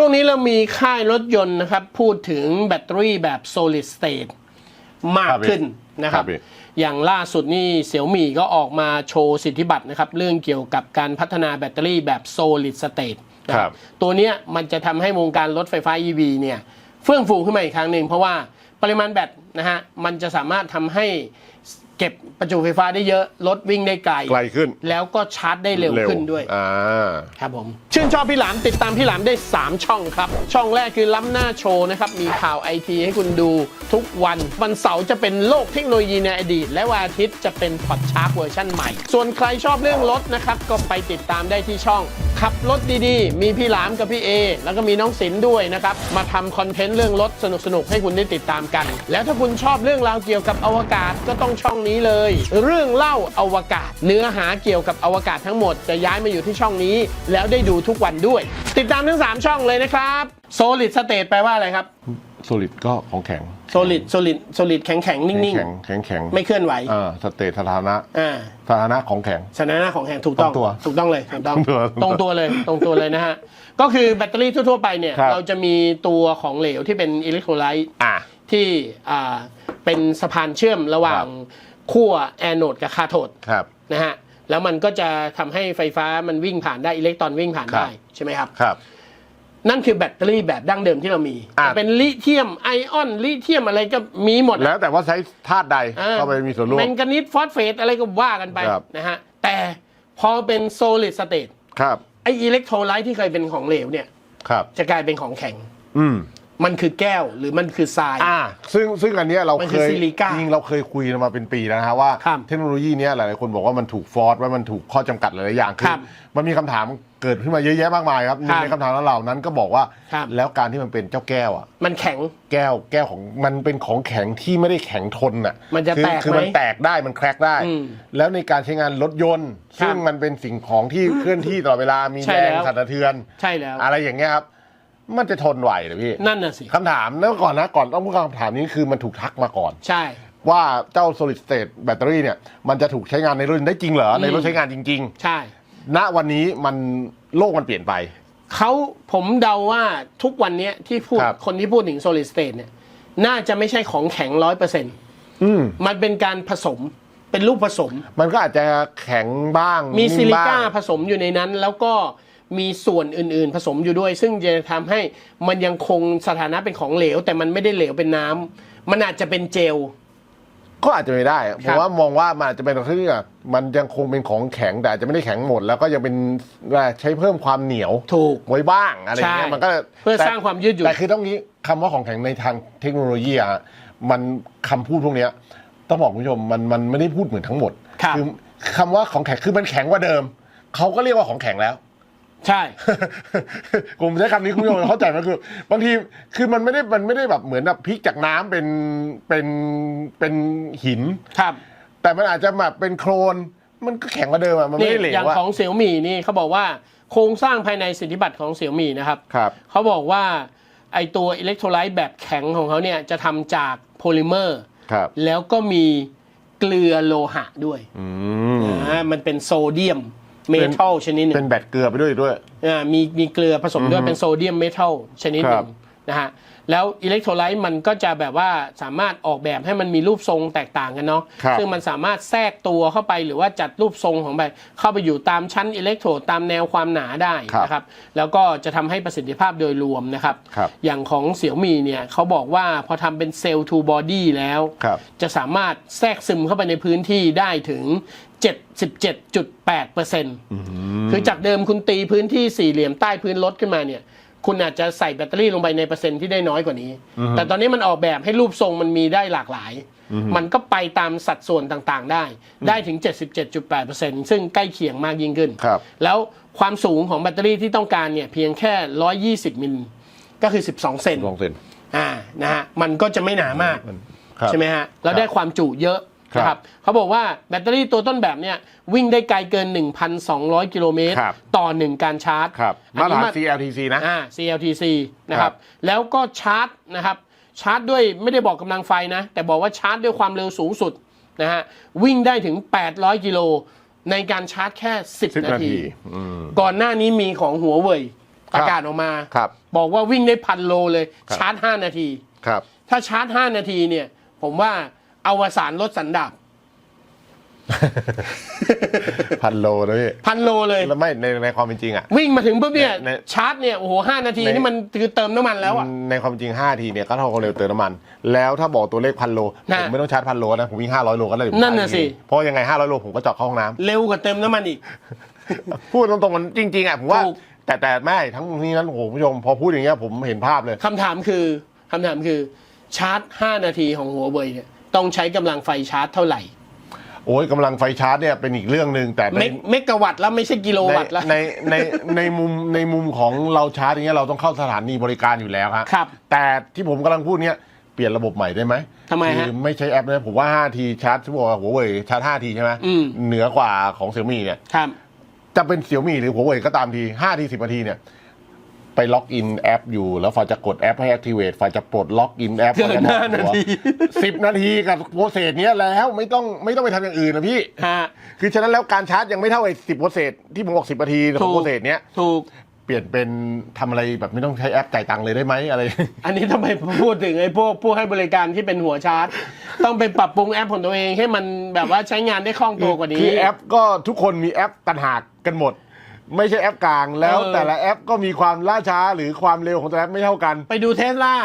ช่วงนี้เรามีค่ายรถยนต์นะครับ พูดถึงแบตเตอรี่แบบ solid state มากขึ้นนะครับครับพี่อย่างล่าสุดนี่เสี่ยวมี่ก็ออกมาโชว์สิทธิบัตรนะครับ เรื่องเกี่ยวกับการพัฒนาแบตเตอรี่แบบ solid state นะครับตัวเนี้ยมันจะทำให้วงการรถไฟฟ้า EV เนี่ยเฟื่องฟูขึ้นมาอีกครั้งหนึ่งเพราะว่าปริมาณแบตนะฮะมันจะสามารถทำให้ เก็บประจุไฟฟ้าได้เยอะ รถวิ่งได้ไกล ไกลขึ้น แล้วก็ชาร์จได้เร็วขึ้นด้วย อ่า ครับผม ชื่นชอบพี่หลามติดตามพี่หลามได้ 3 ช่องครับ ช่องแรกคือล้ำหน้าโชว์นะครับ มีข่าวไอทีให้คุณดูทุกวัน วันเสาร์จะเป็นโลกเทคโนโลยีในอดีต และวันอาทิตย์จะเป็นพอดชาร์กเวอร์ชันใหม่ ส่วนใครชอบเรื่องรถนะครับ ก็ไปติดตามได้ที่ช่อง ขับรถดีๆ มีพี่หลามกับพี่เอแล้วก็มีน้องศิลป์ด้วยนะครับ มาทำคอนเทนต์เรื่องรถสนุกๆให้คุณได้ติดตามกัน แล้วถ้าคุณชอบเรื่องราวเกี่ยวกับอวกาศก็ต้องช่องนี้เลย เรื่องเล่าอวกาศ เนื้อหาเกี่ยวกับอวกาศทั้งหมดจะย้ายมาอยู่ที่ช่องนี้ แล้วได้ดูทุกวันด้วย ติดตามทั้ง 3 ช่องเลยนะครับ Solid State แปลว่าอะไรครับโซลิดก็ของแข็ง Solid Solid Solid แข็งแข็งๆนิ่งแข็งแข็งแข็งๆ ไม่เคลื่อนไหวอ่าสเตทสถานะอ่า สถานะของแข็งสถานะของแข็งถูกต้องตรงตัวถูกต้องเลยถูกต้องตรงตัวตรงตัวเลยตรงตัวเลยนะฮะ ก็คือแบตเตอรี่ทั่ว ๆ ไปเนี่ย ครับ เราจะมีตัวของเหลวที่เป็นอิเล็กโทรไลต์อ่าที่อ่า เป็นสะพานเชื่อมระหว่างขั้วแอนโนดกับคาโทดครับนะฮะแล้วมันก็จะทำให้ไฟฟ้ามันวิ่งผ่านได้อิเล็กตรอนวิ่งผ่านครับได้ใช่ไหมครับครับ นั่นคือแบตเตอรี่แบบดั้งเดิมที่เรามีอะจะเป็นลิเธียมไอออนลิเธียมอะไรก็มีหมดอะแล้วแต่ว่าใช้ธาตุใดอ่าเข้าไปมีส่วนร่วมแมงกานีสฟอสเฟตอะไรก็ว่ากันไปครับนะฮะแต่พอเป็นโซลิดสเตตครับไออิเล็กโทรไลท์ที่เคยเป็นของเหลวเนี่ยครับ จะกลายเป็นของแข็ง อืม มันคือแก้วหรือมันคือทราย อ่า ซึ่งซึ่งอันเนี้ยเรามันเคคือยซิลิก้าจริงๆเราเคยคุยกันมาเป็นปีแล้วนะฮะว่าครับเทคโนโลยีเนี้ยหลายๆคนบอกว่ามันถูกฟอร์สว่ามันถูกข้อจำกัดหลายๆอย่างครับมันมีคำถามเกิดขึ้นมาเยอะแยะมากมายครับหนึ่งในคำถามเหล่านั้นก็บอกว่า ครับ แล้วการที่มันเป็นเจ้าแก้วอะ มันแข็ง แก้วแก้วของมันเป็นของแข็งที่ไม่ได้แข็งทนอะมันจะคือแตกคือไหมมันแตกได้มันแครกได้ อืมแล้วในการใช้งานรถยนต์ครับซึ่งมันเป็นสิ่งของที่เคลื่อนที่ตลอดเวลามีใช่แรงแล้ว สั่นสะเทือน ใช่แล้ว อะไรอย่างเงี้ยครับ มันจะทนไหวเหรือพี่นั่นน่ะสิ คำถามแล้วก่อนนะก่อนต้องพูดคำถามนี้คือมันถูกทักมาก่อน ใช่ ว่าเจ้า solid state battery เนี่ย มันจะถูกใช้งานในรถยนต์ได้จริงเหรอ ในรถใช้งานจริง ใช่ ๆ ณวันนี้มันโลกมันเปลี่ยนไป เขาผมเดาว่าทุกวันเนี้ยที่พูดครับ คนที่พูดถึง solid state เนี่ย น่าจะไม่ใช่ของแข็งร้อยเปอร์เซ็นต์อืม มันเป็นการผสมเป็นรูปผสม มันก็อาจจะแข็งบ้างมีนิ่ซิลิก้าบ้งผสมอยู่ในนั้น แล้วก็ มีส่วนอื่นๆ ผสมอยู่ด้วย ซึ่งจะทำให้มันยังคงสถานะเป็นของเหลว แต่มันไม่ได้เหลวเป็นน้ำมันอาจจะเป็นเจล ก็อาจจะไม่ได้ผครัมบว่ามองว่ามันอาจจะเป็นที่อะมันยังคงเป็นของแข็งแต่อาจจะไม่ได้แข็งหมด แล้วก็ยังเป็นใช้เพิ่มความเหนียวถูกไว้บ้างอะไรอย่างเงี้ยใช่มันก็เพื่อแต่สร้างความยืดหยุ่นแต่คือต้องนี้คำว่าของแข็งในทางเทคโนโลยีอะฮะมันคำพูดพวกเนี้ยต้องบอกคุณผู้ชมมันมันไม่ได้พูดเหมือนทั้งหมดครับอคำว่าของแข็งคือมันแข็งกว่าเดิมเขาก็เรียกว่าของแข็งแล้ว ใช่ ผมใช้คำนี้คุณผู้ชมเข้าใจไหมคือบางทีคือมันไม่ได้มันไม่ได้แบบเหมือนแบบพลิกจากน้ำเป็นเป็นเป็นหิน ครับ แต่มันอาจจะแบบเป็นโครนมันก็แข็งกว่าเดิมอะมันไม่นี่ได้เหลอย่างวอะของเสี่ยวมี่นี่เขาบอกว่าโครงสร้างภายในสิทธิบัตรของเสี่ยวมี่นะครับ ครับ เขาบอกว่าไอตัวอิเล็กโทรไลต์แบบแข็งของเขาเนี่ยจะทำจากโพลิเมอร์ ครับ แล้วก็มีเกลือโลหะด้วยอืมอ่ามันเป็นโซเดียม เมทัลชนิดหนึ่เป็นงแบตเกลือไปด้วยด้วยอ่ามีมีเกลือผสมด้วยเป็นโซเดียมเมทัลชนิดหครันึ่บงนะฮะ แล้วอิเล็กโทรไลต์มันก็จะแบบว่าสามารถออกแบบให้มันมีรูปทรงแตกต่างกันเนาะครับซึ่งมันสามารถแทรกตัวเข้าไปหรือว่าจัดรูปทรงของไปเข้าไปอยู่ตามชั้นอิเล็กโทรดตามแนวความหนาได้นะครับแล้วก็จะทำให้ประสิทธิภาพโดยรวมนะครับครับ อย่างของเสี่ยวมีเนี่ยเขาบอกว่าพอทำเป็นเซลล์ทูบอดี้แล้วครับจะสามารถแทรกซึมเข้าไปในพื้นที่ได้ถึง77.8%คือจากเดิมคุณตีพื้นที่สี่เหลี่ยมใต้พื้นรถขึ้นมาเนี่ย คุณอาจจะใส่แบตเตอรี่ลงไปในเปอร์เซ็นต์ที่ได้น้อยกว่านี้ แต่ตอนนี้มันออกแบบให้รูปทรงมันมีได้หลากหลาย มันก็ไปตามสัดส่วนต่างๆ ได้ ได้ถึง 77.8%ซึ่งใกล้เคียงมากยิ่งขึ้นครับแล้วความสูงของแบตเตอรี่ที่ต้องการเนี่ยเพียงแค่ 120 มิล ก็คือ 12 เซนลองเซ็นอ่า นะฮะ มันก็จะไม่หนามากครับใช่ไหมฮะ แล้วได้ความจุเยอะครับ นะครับเขาบอกว่าแบตเตอรี่ตัวต้นแบบเนี่ยวิ่งได้ไกลเกิน 1,200 กิโลเมตร ครับ ต่อหนึ่งการชาร์จครับอันมาตรนี้ฐาน มา CLTC นะ อ่า CLTC นะคครัรับบ แล้วก็ชาร์จนะครับชาร์จด้วยไม่ได้บอกกำลังไฟนะ แต่บอกว่าชาร์จด้วยความเร็วสูงสุดนะฮะวิ่งได้ถึง 800 กิโลในการชาร์จแค่ 10 10 นานาที ทีอืม ก่อนหน้านี้มีของหัวเว่ยประกาศออกมา ครับบอกว่าวิ่งได้พันโลเลยครับชาร์จ 5 นาที ครับ ถ้าชาร์จ 5 นาทีเนี่ย ผมว่า อวสานรถสันดาบพันโลนะพี่พันโลเลยแล้วไม่ในในความเป็นจริงอะ วิ่งมาถึงปุ๊บเนี่ยในชาร์จเนี่ยโอ้โหห้านาทีใน นี่มันคือเติมน้ำมันแล้วอะ ในความจริง5ทีเนี่ยก็เท่ากับเร็วเติมน้ำมัน แล้วถ้าบอกตัวเลขพันโลน่ะผมไม่ต้องชาร์จพันโลนะ ผมวิ่ง500 โลก็ได้นั่นน่ะสิ เพราะยังไง 500 โลผมก็จอดเข้าห้องน้ำเร็วกว่าเติมน้ำมันอีกพูดตรงๆมันจริงๆอะผมว่า ถูก แต่แต่ไม่ทั้งนี้นั้นโอ้โหผู้ชมพอพูดอย่างเงี้ยผมเห็นภาพเลย คำถามคือคำถามคือชาร์จ 5 นาทีของหัวเว่ยเนี่ย ต้องใช้กำลังไฟชาร์จเท่าไหร่โอ้ยกำลังไฟชาร์จเนี่ยเป็นอีกเรื่องหนึ่งแต่ในเมกเมกะวัตต์แล้วไม่ใช่กิโลในวัตต์แล้ว ในในในมุมในมุมของเราชาร์จอย่างเงี้ยเราต้องเข้าสถานีบริการอยู่แล้วครับครับ แต่ที่ผมกำลังพูดเนี่ยเปลี่ยนระบบใหม่ได้ไหมทำไมฮะ คือไม่ใช้แอปนะผมว่า 5 ทีชาร์จชั่วโมงหัวเว่ยชาร์จ 5 ทีใช่ไหมอืม เหนือกว่าของเสี่ยมี่เนี่ย ครับ จะเป็นเสี่ยมี่หรือหัวเว่ยก็ตามที 5 ที 10นาทีเนี่ย ไปล็อกอินแอปอยู่แล้วฝ่ายจะกดแอปให้ activate ฝ่ายจะปลดล็อกอินแอปเกิน5นาทีสิบนาทีกับโปรเซสเนี้ยแล้วไม่ต้องไม่ต้องไปทำอย่างอื่นนะพี่ ฮะ คือฉะนั้นแล้วการชาร์จยังไม่เท่าไอ้สิบโปรเซสที่ผมบอกสิบนาทีขถูองก โปรเซสเนี้ยถูก เปลี่ยนเป็นทำอะไรแบบไม่ต้องใช้แอปจ่ายตังค์เลยได้ไหมอะไร อันนี้ทำไมพูดถึงไอ้พวกผู้ให้บริการที่เป็นหัวชาร์จ ต้องไปปรับปรุงแอปของตัวเองให้มันแบบว่าใช้งานได้คล่องตัวกว่านี้ คือแอปก็ทุกคนมีแอปต่างหากกันหมด ไม่ใช่แอปกลางแล้วเออ แต่ละแอปก็มีความล่าช้าหรือความเร็วของแต่ละแอปไม่เท่ากัน ไปดูเทสลา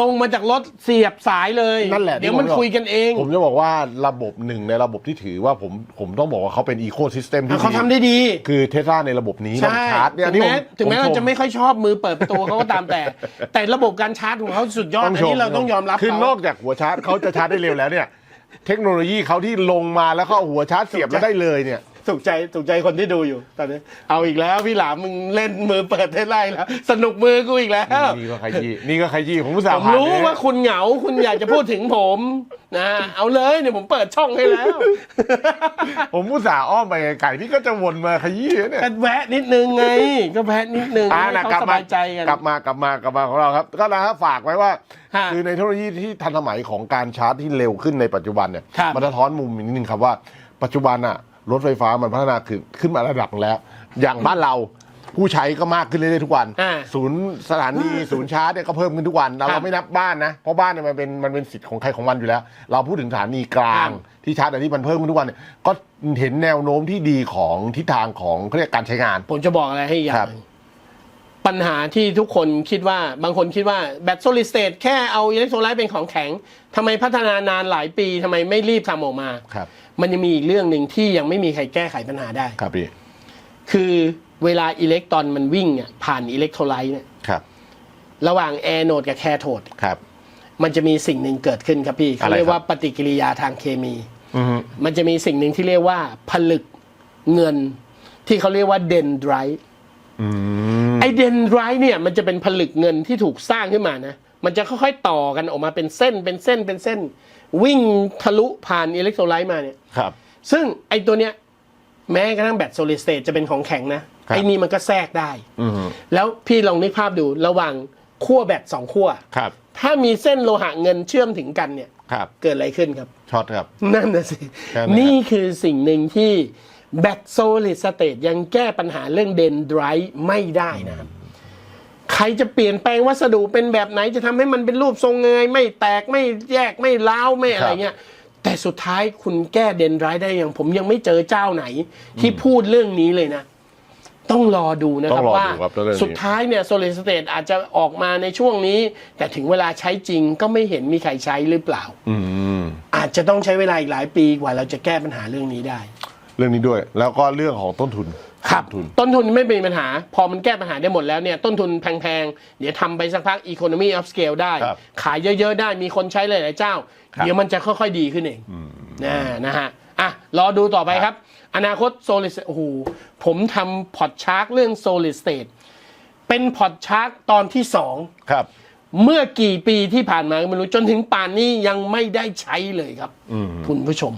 ลงมาจากรถเสียบสายเลยนั่นแหละเดี๋ยวมันที่ผมบอกคุยกันเองผมจะบอกว่าระบบหนึ่งในระบบที่ถือว่าผมผมต้องบอกว่าเขาเป็นอีโค y ิสเต็มที่เขาทำได้ดี คือเทสลาในระบบนี้ระบบใช่ชาร์จเนี่ยถึงนี่ผแม้มถึงแม้ผเราช จะไม่ค่อยชอบมือเปิดประตูเขาก็ตามแต่ แต่ระบบการชาร์จของเขาสุดยอดต้อัองนชมนี้เราต้องยอมรับคือเขานอกจากหัวชาร์จเขาจะชาร์จได้เร็วแล้วเนี่ย เทคโนโลยีเขาที่ลงมาแล้วก็เอาหัวชาร์จเสียบแล้วได้เลยเนี่ย ถูกใจถูกใจคนที่ดูอยู่ตอนนี้ เอาอีกแล้วพี่หลามมึงเล่นมือเปิดเทสไลาอีกแล้วสนุกมือกูอีกแล้ว นี่ก็ใครยี่นี่ก็ใครยี่ผมอุตส่าผห์มผ่านรู้เลยว่าคุณเหงาคุณอยากจะพูดถึงผมนะเอาเลยเดี๋ยวผมเปิดช่องให้แล้ว ผมอุตส่าห์อ้อมไปไก่พี่ก็จะวนมาขยี้เนี่ยก็แวะนิดนึงไง ก็แวะนิดนึงอ่าให้นะเขากลับสมาบายใจกันกลับมากลับมากลับมาของเราครับ ก็นะครับฝากไว้ว่าฮะคือในเทคโนโลยีที่ทันสมัยของการชาร์จที่เร็วขึ้นในปัจจุบันเนี่ยครับมันสะท้อนมุมอีกนิดนึงครับว่า ปัจจุบันอะ รถไฟฟ้ามันพัฒนาขึ้นขึ้นมาระดับหนึ่งแล้ว อย่างบ้านเราผู้ใช้ก็มากขึ้นเรื่อยๆทุกวัน อ่าศูนย์สถานีศูนย์ชาร์จเนี่ยก็เพิ่มขึ้นทุกวันเราครับเราไม่นับบ้านนะ เพราะบ้านเนี่ยมันเป็นมันเป็นสิทธิ์ของใครของมันอยู่แล้ว เราพูดถึงสถานีกลางครับ ที่ชาร์จแต่ที่มันเพิ่มขึ้นทุกวันเนี่ยก็เห็นแนวโน้มที่ดีของทิศทางของเขาเรียกการใช้งาน ผมจะบอกอะไรให้อีกอย่าครังบ หนึ่ง ปัญหาที่ทุกคนคิดว่าบางคนคิดว่าแบตโซลิดสเตทแค่เอาอิเล็กโทรไลต์เป็นของแข็งทำไมพัฒนานานหลายปีทำไมไม่รีบทำออกมา ครับมันยังมีอีกเรื่องหนึ่งที่ยังไม่มีใครแก้ไขปัญหาได้ ครับพี่คือเวลาอิเล็กตรอนมันวิ่งเนี่ยผ่านอิเล็กโทรไลต์เนี่ยครับระหว่างแอโนดกับแคโทดครับ มันจะมีสิ่งหนึ่งเกิดขึ้นครับพี่เขาอะไรครับเรียกว่าปฏิกิริยาทางเคมี อือฮึมันจะมีสิ่งหนึ่งที่เรียกว่าผลึกเงินที่เขาเรียกว่าเดนไดรท์ อืมไอเดนไดรท์เนี่ยมันจะเป็นผลึกเงินที่ถูกสร้างขึ้นมานะ มันจะค่อยๆต่อกันออกมาเป็นเส้นเป็นเส้นเป็นเส้น วิ่งทะลุผ่านอิเล็กโทรไลต์มาเนี่ย ครับ ซึ่งไอตัวเนี้ยแม้กระทั่งแบตโซลิดสเตทจะเป็นของแข็งนะครับไอนี่มันก็แทรกได้ อือฮึแล้วพี่ลองนึกภาพดูระหว่างขั้วแบตสองขั้ว ครับ ถ้ามีเส้นโลหะเงินเชื่อมถึงกันเนี่ย ครับ เกิดอะไรขึ้นครับ ช็อตครับ นั่นนะสิ ใช่ไหมครับ นี่คือสิ่งหนึ่งที่ แบตโซลิดสเตทยังแก้ปัญหาเรื่องเดนไดรท์ไม่ได้นะครับ ใครจะเปลี่ยนแปลงวัสดุเป็นแบบไหนจะทำให้มันเป็นรูปทรงเงย ไม่แตกไม่แยกไม่ล้าวไม่อะไรเงี้ยแต่สุดท้ายคุณแก้เดนไดรท์ได้ยังผมยังไม่เจอเจ้าไหน ที่พูดเรื่องนี้เลยนะ ต้องรอดูนะคต้รัอบงรอว่าดูครับเรื่องนี้สุดท้ายเนี่ยโซลิดสเตทอาจจะออกมาในช่วงนี้ แต่ถึงเวลาใช้จริงก็ไม่เห็นมีใครใช้หรือเปล่าอืมอาจจะต้องใช้เวลาอีกหลายปีกว่าเราจะแก้ปัญหาเรื่องนี้ได้ เรื่องนี้ด้วย แล้วก็เรื่องของต้นทุน ครับ ต้นทุน ต้นทุนไม่เป็นปัญหา พอมันแก้ปัญหาได้หมดแล้วเนี่ยต้นทุนแพงๆ เดี๋ยวทำไปสักพัก economy of scale ได้ ครับขายเยอะๆได้มีคนใช้หลายๆเจ้า ครับ เดี๋ยวมันจะค่อยๆดีขึ้นเองนะนะฮะอะรอดูต่อไปครับ อนาคต solid state โอ้โหผมทำพอดชาร์กเรื่อง solid state เป็นพอดชาร์กตอนที่สอง ครับ เมื่อกี่ปีที่ผ่านมาก็ไม่รู้จนถึงป่านนี้ยังไม่ได้ใช้เลยครับ คุณผู้ชม